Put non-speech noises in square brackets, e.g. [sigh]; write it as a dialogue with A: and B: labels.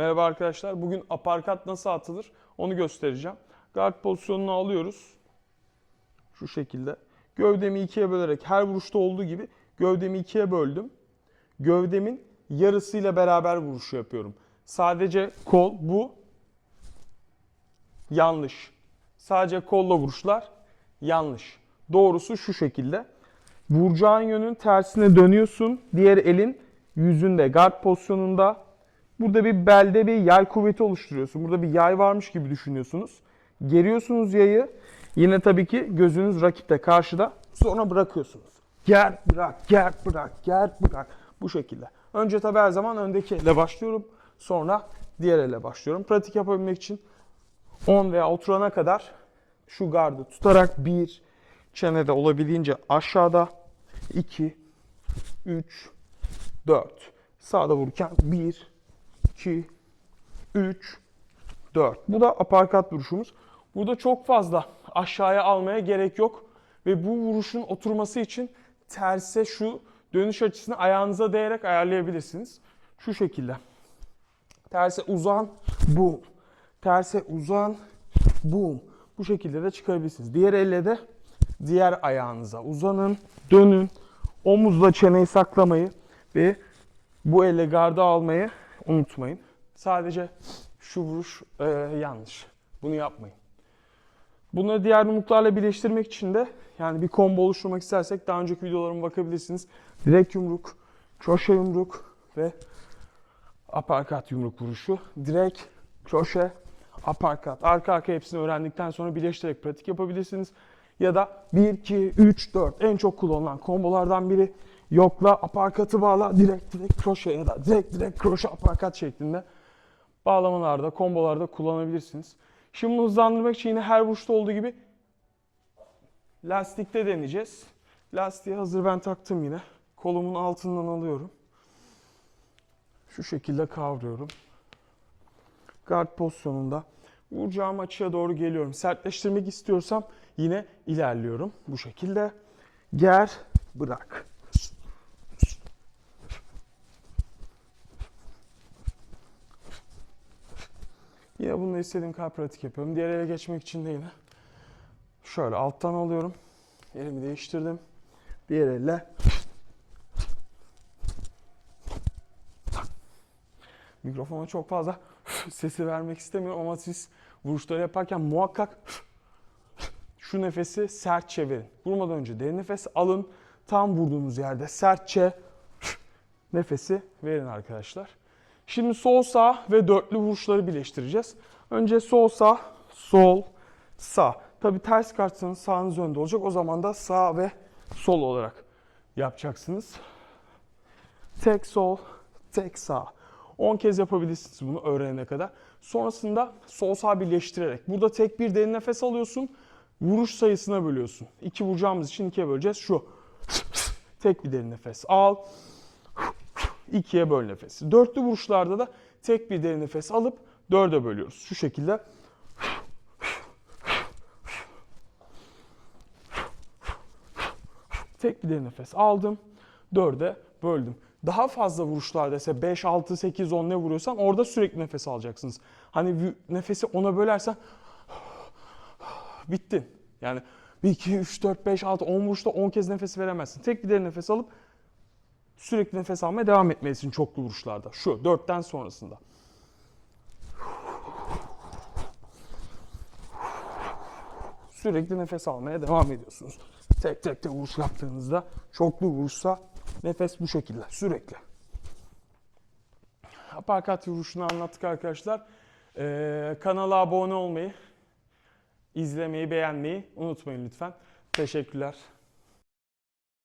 A: arkadaşlar. Bugün aparkat nasıl atılır onu göstereceğim. Guard pozisyonunu alıyoruz. Şu şekilde. Gövdemi ikiye bölerek her vuruşta olduğu gibi gövdemi ikiye böldüm. Gövdemin yarısıyla beraber vuruşu yapıyorum. Sadece kol bu yanlış. Sadece kolla vuruşlar yanlış. Doğrusu şu şekilde. Vuracağın yönün tersine dönüyorsun. Diğer elin yüzünde, guard pozisyonunda. Burada bir belde bir yay kuvveti oluşturuyorsun. Burada bir yay varmış gibi düşünüyorsunuz. Geriyorsunuz yayı. Yine tabii ki gözünüz rakipte karşıda. Sonra bırakıyorsunuz. Ger bırak, ger bırak, ger bırak. Bu şekilde. Önce tabii her zaman öndeki elle başlıyorum. Sonra diğer elle başlıyorum. Pratik yapabilmek için 10 veya oturana kadar şu gardı tutarak 1 çenede olabildiğince aşağıda 2 3 4 sağda vururken 1 2 3 4 bu da aparkat vuruşumuz. Burada çok fazla aşağıya almaya gerek yok ve bu vuruşun oturması için terse şu dönüş açısını ayağınıza değerek ayarlayabilirsiniz. Şu şekilde. Terse uzan, boom. Terse uzan, boom. Bu şekilde de çıkarabilirsiniz. Diğer elle de diğer ayağınıza uzanın, dönün. Omuzla çeneyi saklamayı ve bu elle gardı almayı unutmayın. Sadece şu vuruş e, yanlış. Bunu yapmayın. Bunları diğer yumruklarla birleştirmek için de yani bir combo oluşturmak istersek daha önceki videolarıma bakabilirsiniz. Direkt yumruk, kroşe yumruk ve aparkat yumruk vuruşu. Direkt, kroşe, aparkat. Arka arka hepsini öğrendikten sonra birleştirerek pratik yapabilirsiniz. Ya da 1, 2, 3, 4 en çok kullanılan kombolardan biri yokla, aparkatı bağla, direkt direkt kroşe ya da direkt direkt kroşe aparkat şeklinde bağlamalarda, kombolarda kullanabilirsiniz. Şimdi hızlandırmak için yine her vuruşta olduğu gibi lastikte deneyeceğiz. Lastiği hazır ben taktım yine. Kolumun altından alıyorum. Şu şekilde kavruyorum. Guard pozisyonunda. Vuracağım açıya doğru geliyorum. Sertleştirmek istiyorsam yine ilerliyorum. Bu şekilde. Ger, bırak. Yine bunu istediğim kadar pratik yapıyorum. Diğer ele geçmek için de yine şöyle alttan alıyorum. Elimi değiştirdim. Diğer elle mikrofona çok fazla [laughs] sesi vermek istemiyorum ama siz vuruşları yaparken muhakkak [laughs] şu nefesi sertçe verin. Vurmadan önce derin nefes alın. Tam vurduğunuz yerde sertçe [laughs] nefesi verin arkadaşlar. Şimdi sol sağ ve dörtlü vuruşları birleştireceğiz. Önce sol sağ, sol, sağ. Tabi ters kaçsanız sağınız önde olacak. O zaman da sağ ve sol olarak yapacaksınız. Tek sol, tek sağ. 10 kez yapabilirsiniz bunu öğrenene kadar. Sonrasında sol sağ birleştirerek. Burada tek bir derin nefes alıyorsun. Vuruş sayısına bölüyorsun. İki vuracağımız için ikiye böleceğiz. Şu. Tek bir derin nefes al. İkiye böl nefesi. Dörtlü vuruşlarda da tek bir derin nefes alıp dörde bölüyoruz. Şu şekilde. Tek bir derin nefes aldım. Dörde böldüm. Daha fazla vuruşlarda ise 5, 6, 8, 10 ne vuruyorsan orada sürekli nefes alacaksınız. Hani nefesi ona bölersen bittin. Yani 1, 2, 3, 4, 5, 6, 10 vuruşta 10 kez nefes veremezsin. Tek bir derin nefes alıp sürekli nefes almaya devam etmelisin çoklu vuruşlarda. Şu 4'ten sonrasında. Sürekli nefes almaya devam ediyorsunuz. Tek tek de vuruş yaptığınızda çoklu vuruşsa nefes bu şekilde sürekli. Aparkat vuruşunu anlattık arkadaşlar. Ee, kanala abone olmayı, izlemeyi, beğenmeyi unutmayın lütfen. Teşekkürler.